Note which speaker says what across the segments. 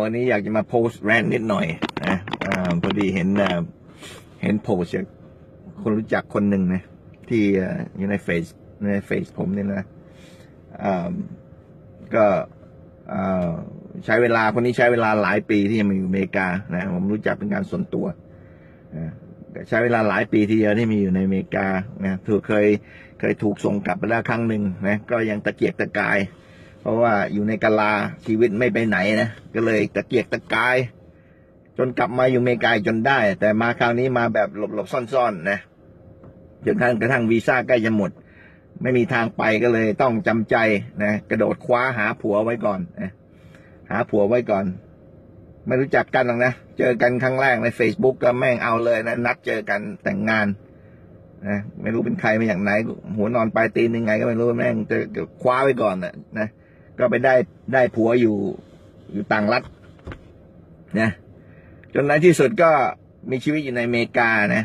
Speaker 1: วันนี้อยากจะมาโพสแรนนิดหน่อยนะอพอดีเห็นเห็นโพสจากคนรู้จักคนหนึ่งนะที่อยู่ในเฟซในเฟซผมเนี่ยนะก็ใช้เวลาคนนี้ใช้เวลาหลายปีที่จะมาอยู่อเมริกานะผมรู้จักเป็นการส่วนตัวใช้เวลาหลายปีที่จะที่มีอยู่ในอเมริกานะถูกเคยเคยถูกส่งกลับไปแล้วครั้งหนึ่งนะก็ยังตะเกียกตะกาย ราะว่าอยู่ในกะลาชีวิตไม่ไปไหนนะก็เลยตะเกียกตะกาย จนกลับมาอยู่เมกาจนได้ แต่มาคราวนี้มาแบบหลบๆซ่อนๆนะจนกระทั่งกระทั่งวีซ่าใกล้จะหมด ไม่มีทางไปก็เลยต้องจำใจนะกระโดดคว้าหาผัวไว้ก่อนนะหาผัวไว้ก่อน ไม่รู้จักกันหรอกนะเจอกันครั้งแรกใน Facebook ก็แม่งเอาเลยนะนัดเจอกันแต่งงานนะไม่รู้เป็นใครมาอย่างไหน หัวนอนปลายตีนยังไง ก็ไม่รู้แม่งจะคว้าไว้ก่อนนะนะ ก็ไปได้ได้ผัวอยู่อยู่ต่างรัฐนะจนในที่สุดก็มีชีวิตอยู่ในอเมริกานะ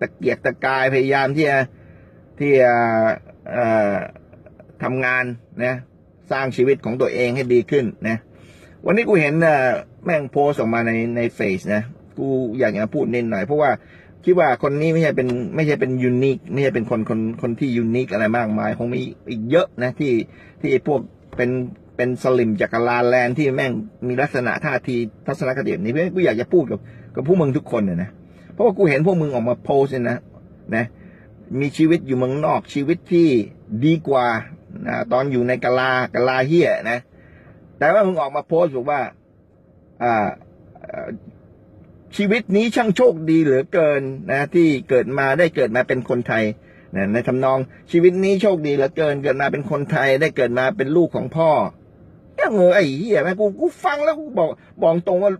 Speaker 1: ตะเกียกตะกายพยายามที่จะที่จะทำงานนะสร้างชีวิตของตัวเองให้ดีขึ้นนะวันนี้กูเห็นแม่งโพสต์ออกมาในในเฟซนะกูอยากจะพูดนิดหน่อย เพราะว่าคิดว่าคนนี้ไม่ใช่เป็นไม่ใช่เป็นยูนิคไม่ใช่เป็นคนคนคนที่ยูนิคอะไรมากมายคงมีอีกเยอะนะที่ที่พวก เป็นเป็นสลิมจากกลาแลนที่แม่งมีลักษณะท่าทีทัศนคติแบบนี้เพราะฉะนั้นกูอยากจะพูดกับกับพวกมึงทุกคนเนี่ยนะเพราะว่ากูเห็นพวกมึงออกมาโพสเนี่ยนะนะมีชีวิตอยู่เมืองนอกชีวิตที่ดีกว่านะตอนอยู่ในกะลากะลาเฮียนะ แต่ว่ามึงออกมาโพสบอกว่าอ่าชีวิตนี้ช่างโชคดีเหลือเกินนะ ที่เกิดมาได้เกิดมาเป็นคนไทย ในทำนองชีวิตนี้โชคดีเหลือเกินเกิดมาเป็นคนไทยได้เกิดมาเป็นลูกของพ่อยังเงยไอ้เหี้ยแม่กูกูฟังแล้วกูบอกบอกตรงว่า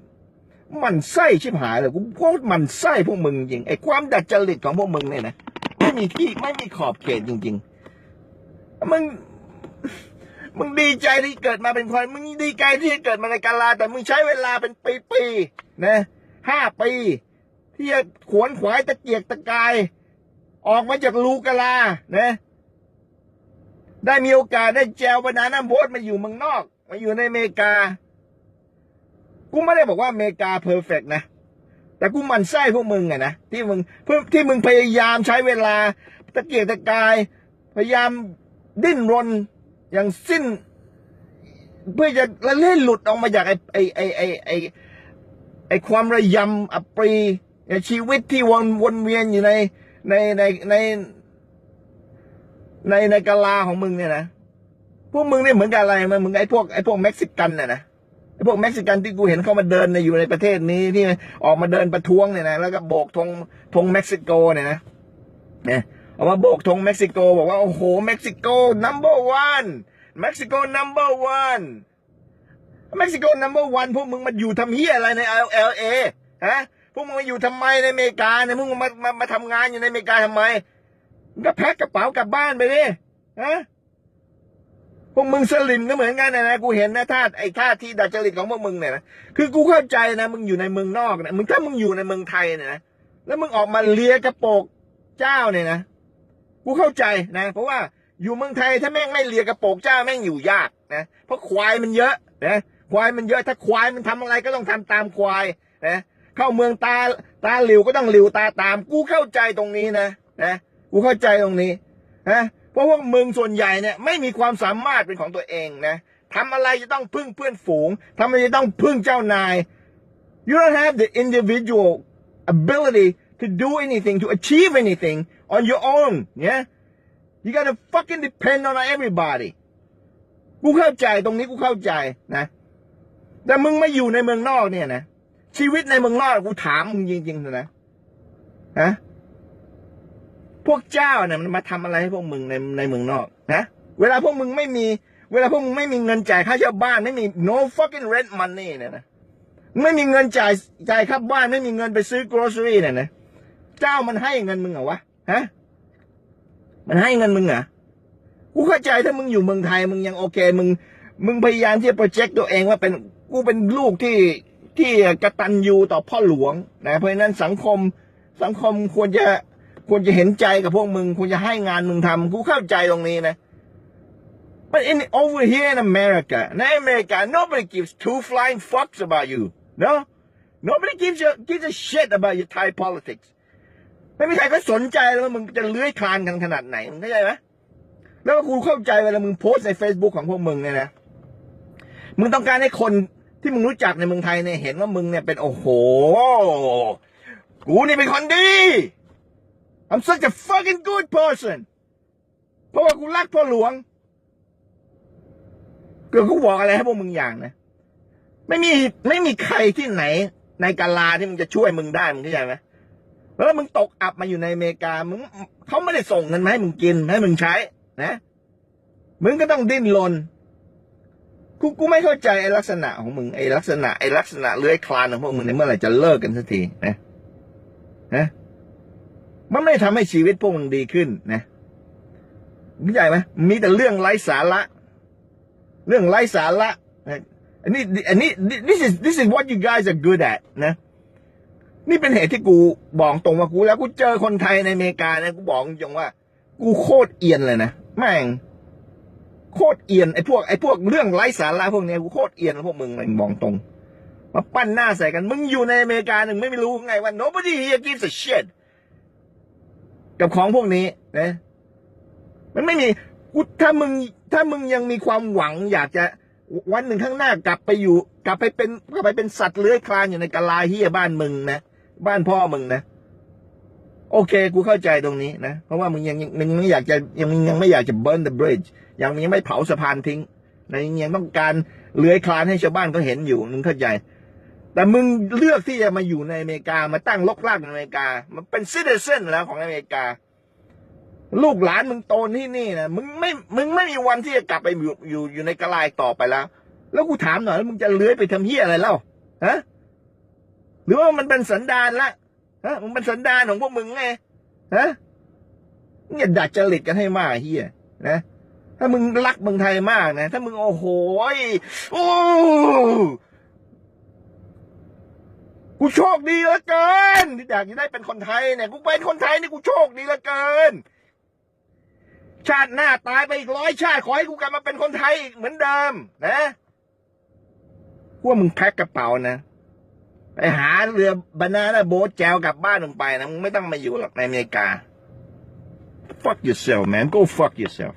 Speaker 1: มันไส้ชิบหายเลยกูโคตรมันไส้พวกมึงจริงไอ้ความดัดจริตของพวกมึงเนี่ยนะไม่มีที่ไม่มีขอบเขตจริง ๆ มึงมึงดีใจที่เกิดมาเป็นคนมึงดีใจที่เกิดมาในกาลาแต่มึงใช้เวลาเป็นปีๆนะห้าปี ที่จะขวนขวายตะเกียกตะกาย ออกมาจากลูกลานะได้มีโอกาสได้แจวบรรดาน้ำโบสมาอยู่เมืองนอก มาอยู่ในอเมริกา กูไม่ได้บอกว่าอเมริกาเพอร์เฟกนะ แต่กูมันไส้พวกมึงไงนะที่มึงเพื่อที่มึงพยายามใช้เวลาตะเกียกตะกาย พยายามดิ้นรนอย่างสิ้น เพื่อจะละเล่นหลุดออกมาจากไอ้ไอ้ไอ้ไอ้ไอ้ไอ้ความระยำอัปรีชีวิตที่วนวนเวียนอยู่ใน ในในในในในกาลาของมึงเนี่ยนะพวกมึงเนี่ยเหมือนกับอะไรมันมึงไอ้พวกไอ้พวกเม็กซิกันน่ะนะไอ้พวกเม็กซิกันที่กูเห็นเขามาเดินในอยู่ในประเทศนี้ที่ออกมาเดินประท้วงเนี่ยนะแล้วก็โบกธงธงเม็กซิโกเนี่ยนะเนี่ยออกมาโบกธงเม็กซิโก บอกว่าโอ้โหเม็กซิโก number one เม็กซิโก number one เม็กซิโก number one พวกมึงมาอยู่ทำเฮียอะไรใน LA ฮะ วกมึงมาอยู่ทำไมในอเมริกาเนี่ยพวกมึงมามามาทำงานอยู่ในอเมริกาทำไมมึงก็แพ็คกระเป๋ากลับบ้านไปดิฮะพวกมึงสลิมก็เหมือนกันนะนะกูเห็นนะท่าไอ้ท่าที่ดัดจริตของพวกมึงเนี่ยนะคือกูเข้าใจนะมึงอยู่ในเมืองนอกนะมึงถ้ามึงอยู่ในเมืองไทยเนี่ยนะแล้วมึงออกมาเลียกระโปงเจ้าเนี่ยนะกูเข้าใจนะ เพราะว่าอยู่เมืองไทยถ้าแม่งไม่เลียกระโปงเจ้าแม่งอยู่ยากนะเพราะควายมันเยอะนะควายมันเยอะถ้าควายมันทำอะไรก็ต้องทำตามควายนะ เข้าเมืองตาตาหลิวก็ต้องหลิวตาตาม กูเข้าใจตรงนี้นะนะกูเข้าใจตรงนี้นะเพราะว่ามึงส่วนใหญ่เนี่ยไม่มีความสามารถเป็นของตัวเองนะทำอะไรจะต้องพึ่งเพื่อนฝูงทำอะไรจะต้องพึ่งเจ้านาย you don't have the individual ability to do anything to achieve anything on your own yeah you gotta fucking depend on everybody กูเข้าใจตรงนี้กูเข้าใจนะ แต่มึงไมาอยู่ในเมืองนอกเนี่ยนะ ชีวิตในเมืองนอกกูถามมึงจริงๆเลยนะฮะพวกเจ้าเนี่ยมันมาทำอะไรให้พวกมึงในในเมืองนอกนะเวลาพวกมึงไม่มี เวลาพวกมึงไม่มีเงินจ่ายค่าเช่าบ้านไม่มี no fucking rent money เนี่ยนะไม่มีเงินจ่ายจ่ายค่าบ้านไม่มีเงินไปซื้อ grocery เนี่ยนะเจ้ามันให้เงินมึงเหรอวะฮะมันให้เงินมึงเหรอกูเข้าใจถ้ามึงอยู่เมืองไทยมึงยังโอเค มึง มึงพยายามที่จะโปรเจกต์ตัวเองว่าเป็นกูเป็นลูกที่ ที่กระตัญญูต่อพ่อหลวงนะเพราะฉะนั้นสังคมสังคมควรจะควรจะเห็นใจกับพวกมึงควรจะให้งานมึงทำกูเข้าใจตรงนี้นะ But in over here in America, in America, nobody gives two flying fucks about you. No, nobody gives a gives a shit about your Thai politics. ไม่มีใครก็สนใจแล้วว่ามึงจะเลื้อยคลานกันขนาดไหนมึงเข้าใจไหมแล้วกูเข้าใจเวลามึงโพสใน Facebook ของพวกมึงเนี่ยนะมึงต้องการให้คน ที่มึงรู้จักในเมืองไทยเนี่ยเห็นว่ามึงเนี่ยเป็นโอ้โห กูนี่เป็นคนดี I'm such a fucking good person เพราะว่ากูรักพ่อหลวงเกิดกูบอกอะไรให้พวกมึงอย่างนะ ไม่มีไม่มีใครที่ไหน ในกาลาที่มึงจะช่วยมึงได้มึงเข้าใจไหมแล้วมึงตกอับมาอยู่ในอเมริกา มึงเขาไม่ได้ส่งเงินมาให้มึงกินให้มึงใช้นะ มึงก็ต้องดิ้นรน กูกูไม่เข้าใจไอ้ลักษณะของมึงไอ้ลักษณะไอ้ลักษณะเลื้อยคลานของพวกมึงเนี่ยเมื่อไหร่จะเลิกกันสักทีนะนะมันไม่ทำให้ชีวิตพวกมึงดีขึ้นนะเข้าใจไหมมีแต่เรื่องไร้สาระ เรื่องไร้สาระนะอันนี้อันนี้ this is this is what you guys are good at นะนี่เป็นเหตุที่กูบอกตรงว่ากูแล้วกูเจอคนไทยในอเมริกานี่ยกูบอกตรงว่า กูโคตรเอียนเลยนะแม่ง โคตรเอียนไอ้พวกไอ้พวกเรื่องไร้สาระพวกเนี้ยกูโคตรเอียนพวกมึงเลยบอกตรง มาปั้นหน้าใส่กัน มึงอยู่ในอเมริกาหนึ่งไม่รู้ไงว่า nobody here gives a shit กับของพวกนี้นะมันไม่มีกูถ้ามึงถ้ามึงยังมีความหวัง อยากจะวันหนึ่งข้างหน้ากลับไปอยู่ กลับไปเป็นกลับไปเป็นสัตว์เลื้อยคลานอยู่ในกะลาเฮียบ้านมึงนะ บ้านพ่อมึงนะ โอเค กูเข้าใจตรงนี้นะ เพราะว่ามึงยังมึงไม่อยากจะยังยังไม่อยากจะ burn the bridge ยังยังไม่เผาสะพานทิ้งนะยังยังต้องการเลื้อยคลานให้ชาวบ้านเขาเห็นอยู่มึงเข้าใจ แต่มึงเลือกที่จะมาอยู่ในอเมริกามาตั้งลกลากในอเมริกา มันเป็น citizen แล้วของอเมริกา ลูกหลานมึงโตที่นี่นะมึงไม่มึงไม่มีวันที่จะกลับไปอยู่อยู่อยู่ในกะลาอีกต่อไปแล้ว แล้วกูถามหน่อยแล้วมึงจะเลื้อยไปทำเฮียอะไรเล่าฮะหรือว่ามันเป็นสันดานละ ฮะมันเป็นสันดานของพวกมึงไงฮะอย่าดัดจริตกันให้มากเฮียนะถ้ามึงรักเมืองไทยมากนะ ถ้ามึงโอ้โหโอ้กูโชคดีเหลือเกินที่อยากจะได้เป็นคนไทยเนี่ยกูเป็นคนไทยนี่กูโชคดีเหลือเกิน ชาติหน้าตายไปอีกร้อยชาติขอให้กูกลับมาเป็นคนไทยอีกเหมือนเดิม นะพวกมึงแพ็คกระเป๋านะ ไปหาเรือบานาน่าโบ๊ทแจวกลับบ้านมึงไปนะมึงไม่ต้องมาอยู่หรอกในอเมริกา fuck yourself man go fuck yourself